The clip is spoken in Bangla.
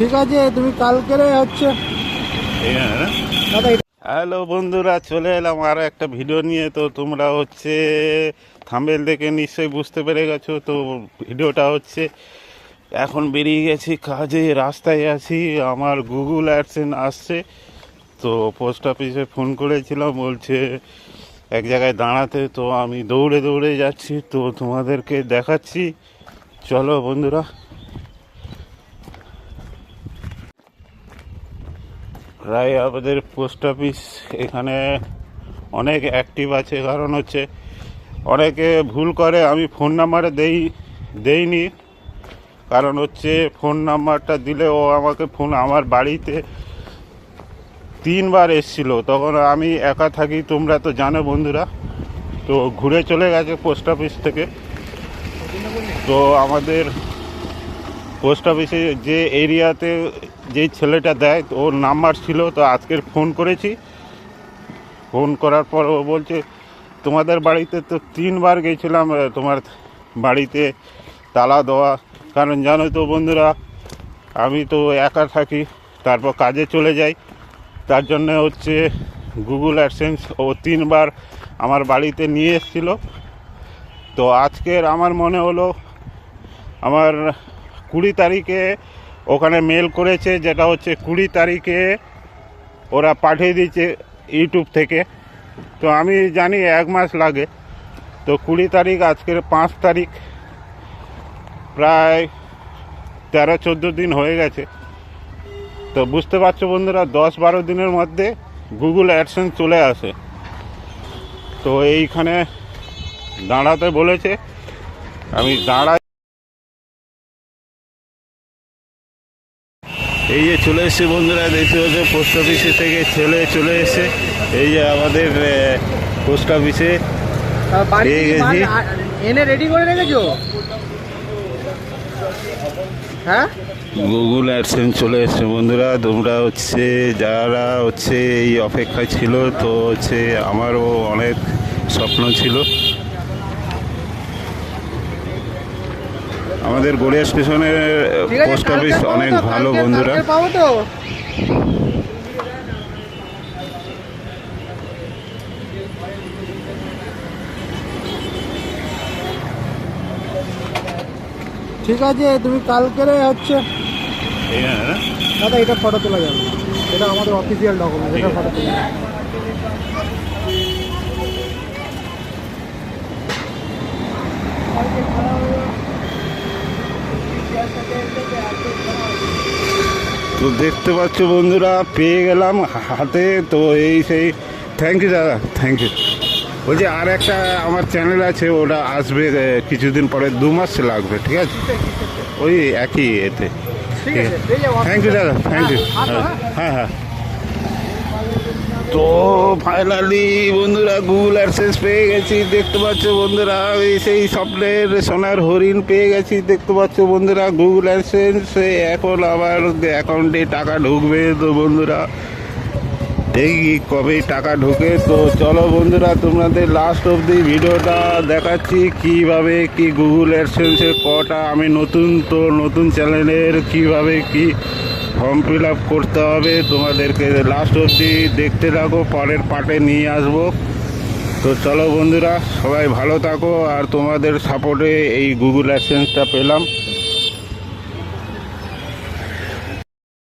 ঠিক আছে, তুমি কালকেরে হচ্ছে দাদা হ্যালো বন্ধুরা, চলে এলাম আরও একটা ভিডিও নিয়ে। তো তোমরা হচ্ছে থাম্বেল দেখে নিশ্চয়ই বুঝতে পেরে গেছো। তো ভিডিওটা হচ্ছে, এখন বেরিয়ে গেছি কাজে, রাস্তায় আছি। আমার গুগল অ্যাডসেন আসছে। তো পোস্ট অফিসে ফোন করেছিলাম, বলছে এক জায়গায় দাঁড়াতে। তো আমি দৌড়ে দৌড়ে যাচ্ছি, তো তোমাদেরকে দেখাচ্ছি। চলো বন্ধুরা। প্রায় আমাদের পোস্ট অফিস এখানে অনেক অ্যাক্টিভ আছে। কারণ হচ্ছে অনেকে ভুল করে, আমি ফোন নাম্বারে দেই, দেইনি। কারণ হচ্ছে ফোন নাম্বারটা দিলে ও আমাকে ফোন আমার বাড়িতে তিনবার এসছিল। তখন আমি একা থাকি, তোমরা তো জানো বন্ধুরা। তো ঘুরে চলে গেছে পোস্ট অফিস থেকে। তো আমাদের পোস্ট অফিসে যে এরিয়াতে যেই ছেলেটা দেয়, ওর নাম্বার ছিল, তো আজকের ফোন করেছি। ফোন করার পর ও বলছে, তোমাদের বাড়িতে তো তিনবার গেছিলাম তোমার বাড়িতে তালা দেওয়া। কারণ জানো তো বন্ধুরা, আমি তো একা থাকি, তারপর কাজে চলে যাই। তার জন্য হচ্ছে গুগল অ্যাডসেন্স ও তিনবার আমার বাড়িতে নিয়ে এসেছিল। তো আজকের আমার মনে হলো, আমার কুড়ি তারিখে ওখানে মেল করেছে, যেটা হচ্ছে কুড়ি তারিখে ওরা পাঠিয়ে দিয়েছে ইউটিউব থেকে। তো আমি জানি এক মাস লাগে। তো কুড়ি তারিখ, আজকের পাঁচ তারিখ, প্রায় তেরো চোদ্দ দিন হয়ে গেছে। তো বুঝতে পারছ বন্ধুরা, দশ বারো দিনের মধ্যে গুগল অ্যাডসেন্স চলে আসে। তো এইখানে দাঁড়াতে বলেছে। আমি দাঁড়াই এই যে চলে এসছে বন্ধুরা দেখতে হচ্ছে পোস্ট অফিসে থেকে ছেলে চলে এসছে। এই যে আমাদের পোস্ট অফিসে পেয়ে গেছি। এনে রেডি করে রেখেছো? হ্যাঁ? গুগল অ্যাডসেন্স চলে এসছে বন্ধুরা তোমরা হচ্ছে যারা হচ্ছে এই অপেক্ষায় ছিল তো হচ্ছে আমারও অনেক স্বপ্ন ছিল। আমাদের গড়িয়া স্টেশনের পোস্ট অফিস অনেক ভালো বন্ধুরা ঠিক আছে তুমি কালকেরে হচ্ছে না? দাদা এটা ফটো তোলা যাবে এটা আমাদের অফিসিয়াল ডকুমেন্ট এটা ফটো তোলা যাবে। তো দেখতে পাচ্ছ বন্ধুরা পেয়ে গেলাম হাতে। তো এই সেই থ্যাংক ইউ দাদা থ্যাংক ইউ বলছি আর একটা আমার চ্যানেল আছে ওটা আসবে কিছুদিন পরে দু মাস লাগবে ঠিক আছে? ওই একই এতে। ঠিক আছে থ্যাংক ইউ দাদা থ্যাংক ইউ হ্যাঁ, আসো, হ্যাঁ। তো ফাইনালি বন্ধুরা গুগল অ্যাডসেন্স পেয়ে গেছি, দেখতে পাচ্ছ বন্ধুরা, এই সেই স্বপ্নের সোনার হরিণ পেয়ে গেছি, দেখতে পাচ্ছ বন্ধুরা গুগল অ্যাডসেন্স এখন আমার অ্যাকাউন্টে টাকা ঢুকবে তো বন্ধুরা। দেখি কবে টাকা ঢোকে? তো চলো বন্ধুরা, তোমাদের লাস্ট অবধি ভিডিওটা দেখাচ্ছি কীভাবে কি গুগল অ্যাডসেন্সে কটা আমি নতুন তো নতুন চ্যানেলের কীভাবে কি ফর্ম ফিল আপ করতে হবে তোমাদেরকে লাস্ট অবধি দেখতে থাকো, পরের পার্টে নিয়ে আসব। তো চলো বন্ধুরা, সবাই ভালো থাকো আর তোমাদের সাপোর্টে এই গুগল অ্যাডসেন্সটা পেলাম।